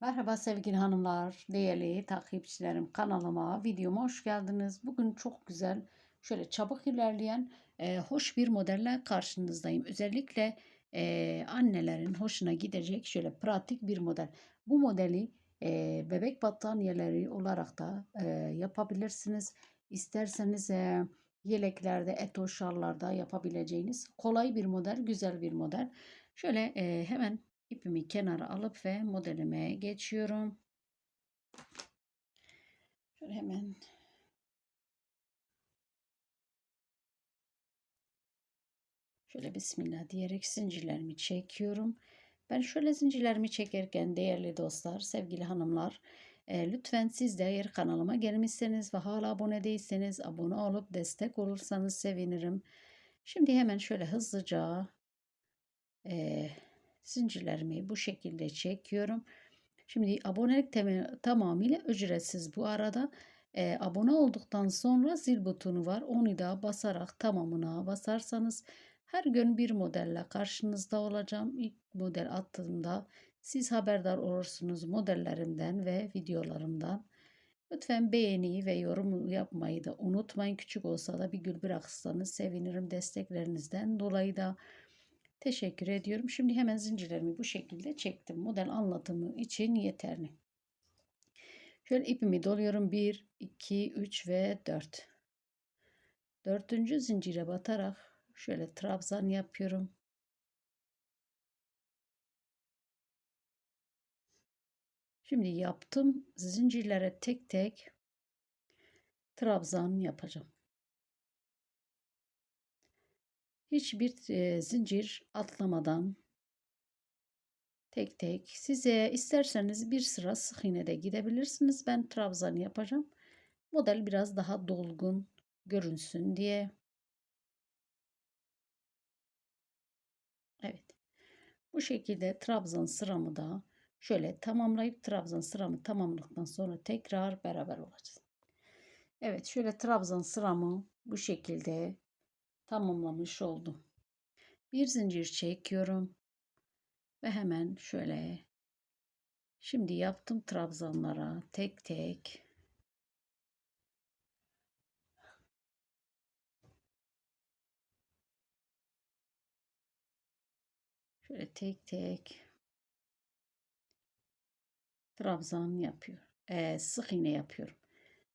Merhaba sevgili hanımlar, değerli takipçilerim kanalıma, videoma hoş geldiniz. Bugün çok güzel, şöyle çabuk ilerleyen, e, hoş bir modelle karşınızdayım. Özellikle e, annelerin hoşuna gidecek şöyle pratik bir model. Bu modeli e, bebek battaniyeleri olarak da e, yapabilirsiniz. İsterseniz e, yeleklerde, etoşarlarda yapabileceğiniz kolay bir model, güzel bir model. Şöyle e, hemen İpimi kenara alıp ve modelime geçiyorum. Şöyle hemen şöyle bismillah diyerek zincirlerimi çekiyorum. Ben şöyle zincirlerimi çekerken değerli dostlar, sevgili hanımlar, e, lütfen siz de eğer kanalıma gelmişseniz ve hala abone değilseniz abone olup destek olursanız sevinirim. Şimdi hemen şöyle hızlıca e, zincirlerimi bu şekilde çekiyorum. Şimdi abonelik tamamıyla ücretsiz. Bu arada e, abone olduktan sonra zil butonu var. Onu da basarak tamamına basarsanız her gün bir modelle karşınızda olacağım. İlk model attığımda siz haberdar olursunuz modellerimden ve videolarımdan. Lütfen beğeni ve yorum yapmayı da unutmayın. Küçük olsa da bir gül bırakırsanız sevinirim. Desteklerinizden dolayı da Teşekkür ediyorum. Şimdi hemen zincirlerimi bu şekilde çektim. Model anlatımı için yeterli. Şöyle ipimi doluyorum. 1, 2, 3 ve 4. Dördüncü zincire batarak şöyle trabzan yapıyorum. Şimdi yaptım zincirlere tek tek trabzan yapacağım. Hiçbir zincir atlamadan tek tek size isterseniz bir sıra sık iğne de gidebilirsiniz. Ben trabzan yapacağım. Model biraz daha dolgun görünsün diye. Evet. Bu şekilde trabzan sıramı da şöyle tamamlayıp trabzan sıramı tamamladıktan sonra tekrar beraber olacağız. Evet şöyle trabzan sıramı bu şekilde tamamlamış oldum. Bir zincir çekiyorum ve hemen şöyle şimdi yaptım trabzanlara tek tek şöyle tek tek trabzan yapıyor. Ee, sık iğne yapıyorum.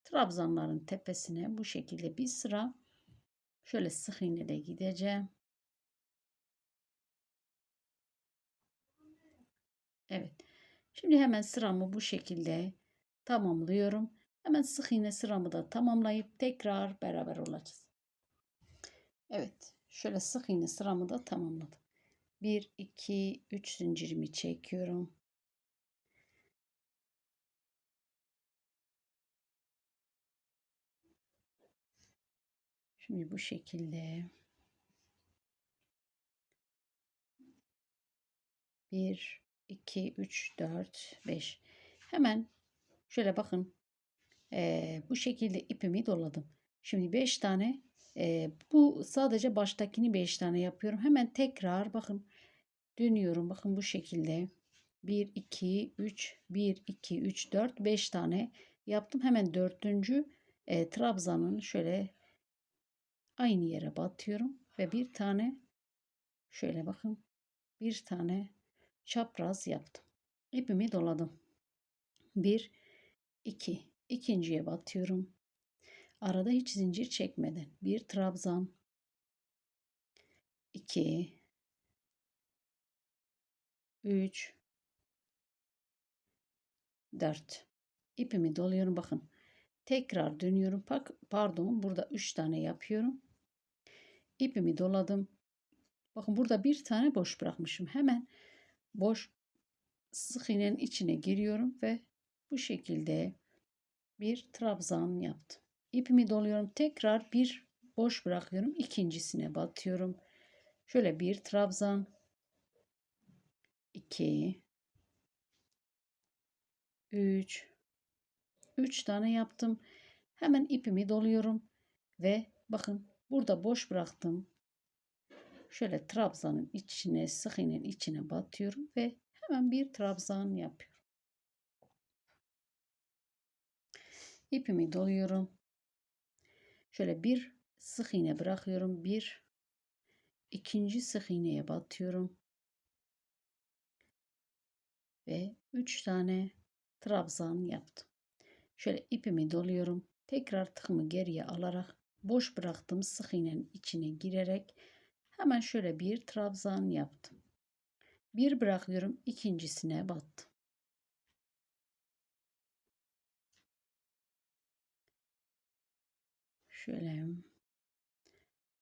Trabzanların tepesine bu şekilde bir sıra Şöyle sık iğne de gideceğim. Evet. Şimdi hemen sıramı bu şekilde tamamlıyorum. Hemen sık iğne sıramı da tamamlayıp tekrar beraber olacağız. Evet. Şöyle sık iğne sıramı da tamamladım. 1 2 3 zincirimi çekiyorum. Şimdi bu şekilde bir, iki, üç, dört, beş. Hemen şöyle bakın. Ee, bu şekilde ipimi doladım. Şimdi beş tane e, bu sadece baştakini beş tane yapıyorum. Hemen tekrar bakın dönüyorum. Bakın bu şekilde. 1, 2, 3, 1, 2, 3, 4, 5 tane yaptım. Hemen dördüncü e, trabzanın şöyle aynı yere batıyorum ve bir tane şöyle bakın bir tane çapraz yaptım. İpimi doladım. Bir, iki, ikinciye batıyorum. Arada hiç zincir çekmeden bir trabzan, iki, üç, dört. İpimi doluyorum bakın. Tekrar dönüyorum. Pardon burada üç tane yapıyorum ipimi doladım. Bakın burada bir tane boş bırakmışım. Hemen boş sık iğnenin içine giriyorum ve bu şekilde bir trabzan yaptım. İpimi doluyorum. Tekrar bir boş bırakıyorum. İkincisine batıyorum. Şöyle bir trabzan. 2 3 3 tane yaptım. Hemen ipimi doluyorum ve bakın Burada boş bıraktım. Şöyle trabzanın içine, sık iğnenin içine batıyorum ve hemen bir trabzan yapıyorum. İpimi doluyorum. Şöyle bir sık iğne bırakıyorum. Bir ikinci sık iğneye batıyorum. Ve üç tane trabzan yaptım. Şöyle ipimi doluyorum. Tekrar tıkımı geriye alarak boş bıraktığım sık iğnenin içine girerek hemen şöyle bir trabzan yaptım. Bir bırakıyorum ikincisine battım. Şöyle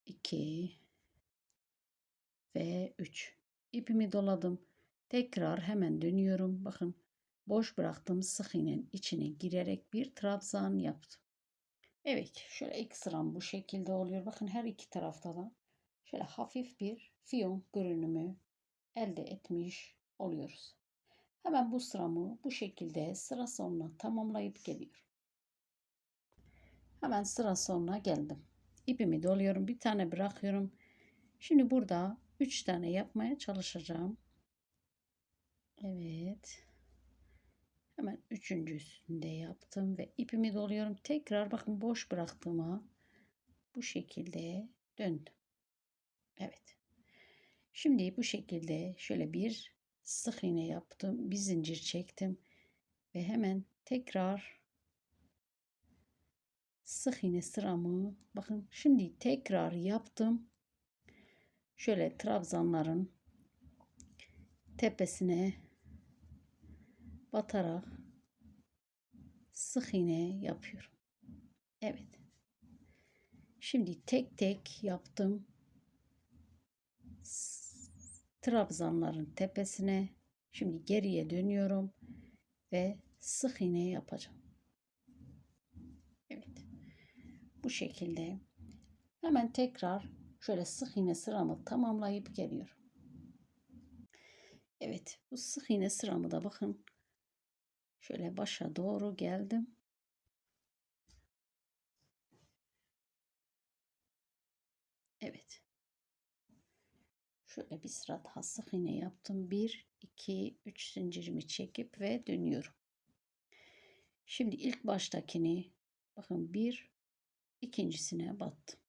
2 ve 3 ipimi doladım. Tekrar hemen dönüyorum. Bakın boş bıraktığım sık iğnenin içine girerek bir trabzan yaptım. Evet şöyle ilk sıram bu şekilde oluyor. Bakın her iki tarafta da şöyle hafif bir fiyon görünümü elde etmiş oluyoruz. Hemen bu sıramı bu şekilde sıra sonuna tamamlayıp geliyorum. Hemen sıra sonuna geldim. İpimi doluyorum. Bir tane bırakıyorum. Şimdi burada 3 tane yapmaya çalışacağım. Evet. Hemen üçüncüsünde yaptım ve ipimi doluyorum. Tekrar bakın boş bıraktığıma bu şekilde döndüm. Evet. Şimdi bu şekilde şöyle bir sık iğne yaptım. Bir zincir çektim ve hemen tekrar sık iğne sıramı bakın şimdi tekrar yaptım. Şöyle trabzanların tepesine batarak sık iğne yapıyorum. Evet. Şimdi tek tek yaptım. Trabzanların tepesine şimdi geriye dönüyorum ve sık iğne yapacağım. Evet. Bu şekilde hemen tekrar şöyle sık iğne sıramı tamamlayıp geliyorum. Evet bu sık iğne sıramı da bakın şöyle başa doğru geldim. Evet. Şöyle bir sıra daha sık iğne yaptım. 1, 2, 3 zincirimi çekip ve dönüyorum. Şimdi ilk baştakini bakın bir ikincisine battım.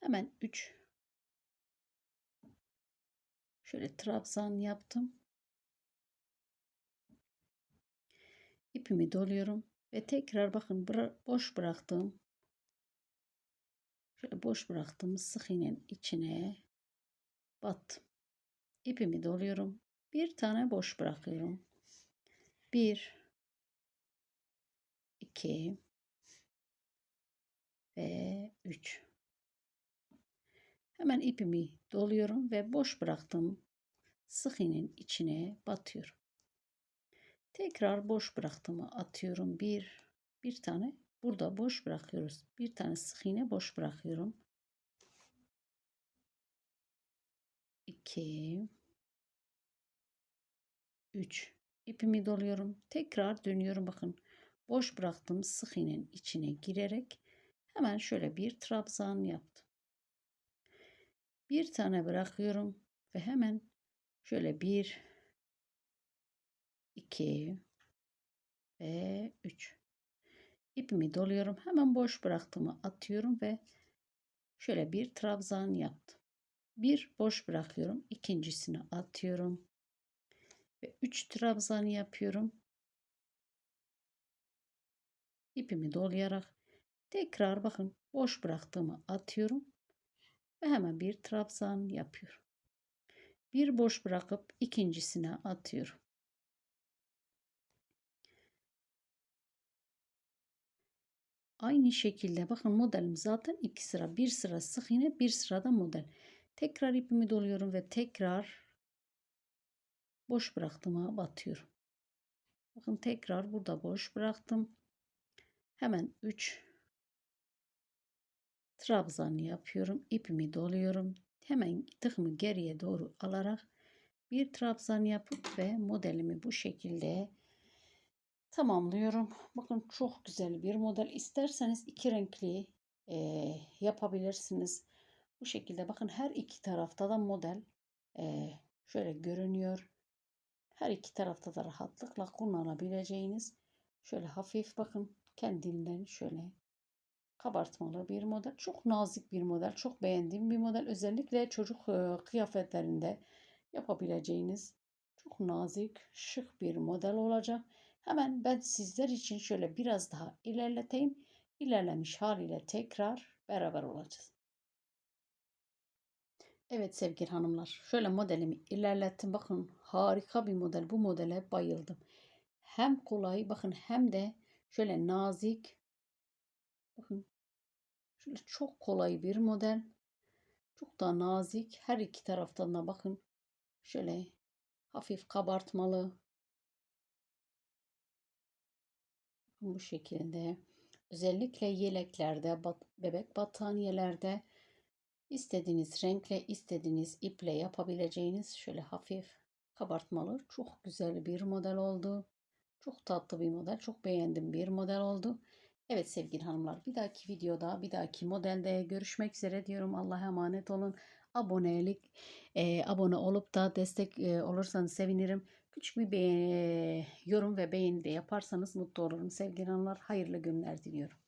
Hemen 3 şöyle trabzan yaptım. İpimi doluyorum ve tekrar bakın boş bıraktığım boş bıraktığım sık iğnenin içine battım. İpimi doluyorum. Bir tane boş bırakıyorum. Bir, iki ve üç. Hemen ipimi doluyorum ve boş bıraktım sık iğnenin içine batıyorum. Tekrar boş bıraktığımı atıyorum. Bir, bir tane burada boş bırakıyoruz. Bir tane sık iğne boş bırakıyorum. 2 3 ipimi doluyorum. Tekrar dönüyorum bakın. Boş bıraktığım sık iğnenin içine girerek hemen şöyle bir trabzan yaptım. Bir tane bırakıyorum ve hemen şöyle bir 2 ve 3 ipimi doluyorum. Hemen boş bıraktığımı atıyorum ve şöyle bir trabzan yaptım bir boş bırakıyorum. ikincisini atıyorum. Ve 3 trabzan yapıyorum. İpimi dolayarak tekrar bakın boş bıraktığımı atıyorum. Ve hemen bir trabzan yapıyorum. Bir boş bırakıp ikincisine atıyorum. Aynı şekilde bakın modelim zaten iki sıra. Bir sıra sık iğne bir sırada model. Tekrar ipimi doluyorum ve tekrar boş bıraktığıma batıyorum. Bakın tekrar burada boş bıraktım. Hemen 3 trabzan yapıyorum. ipimi doluyorum. Hemen tıkımı geriye doğru alarak bir trabzan yapıp ve modelimi bu şekilde tamamlıyorum. Bakın çok güzel bir model. İsterseniz iki renkli e, yapabilirsiniz. Bu şekilde bakın her iki tarafta da model e, şöyle görünüyor. Her iki tarafta da rahatlıkla kullanabileceğiniz Şöyle hafif bakın kendinden şöyle kabartmalı bir model. Çok nazik bir model. Çok beğendiğim bir model. Özellikle çocuk e, kıyafetlerinde yapabileceğiniz çok nazik, şık bir model olacak. Hemen ben sizler için şöyle biraz daha ilerleteyim. İlerlemiş haliyle tekrar beraber olacağız. Evet sevgili hanımlar, şöyle modelimi ilerlettim. Bakın harika bir model. Bu modele bayıldım. Hem kolay bakın hem de şöyle nazik. Bakın şöyle çok kolay bir model. Çok da nazik. Her iki taraftan da bakın şöyle hafif kabartmalı. Bu şekilde. Özellikle yeleklerde, bebek battaniyelerde istediğiniz renkle, istediğiniz iple yapabileceğiniz şöyle hafif kabartmalı çok güzel bir model oldu. Çok tatlı bir model. Çok beğendim bir model oldu. Evet sevgili hanımlar bir dahaki videoda bir dahaki modelde görüşmek üzere diyorum. Allah'a emanet olun. Abonelik e, abone olup da destek e, olursanız sevinirim. Küçük bir beğeni, yorum ve beğeni de yaparsanız mutlu olurum sevgili hanımlar. Hayırlı günler diliyorum.